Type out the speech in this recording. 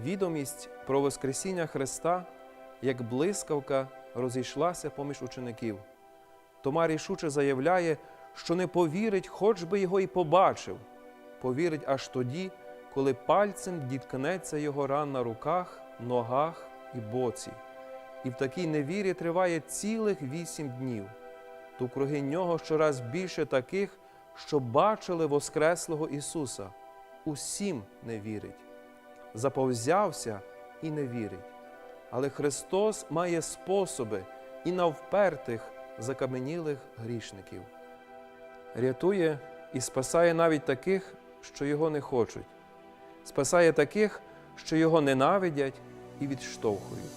Відомість про Воскресіння Христа, як блискавка, розійшлася поміж учеників. Тома рішуче заявляє, що не повірить, хоч би його і побачив, повірить аж тоді, коли пальцем діткнеться його ран на руках, ногах і боці. І в такій невірі триває цілих вісім днів. Довкруги нього щораз більше таких, що бачили Воскреслого Ісуса. Усім не вірить. Заповзявся і не вірить. Але Христос має способи і на впертих, закаменілих грішників. Рятує і спасає навіть таких, що його не хочуть, спасає таких, що його ненавидять і відштовхують.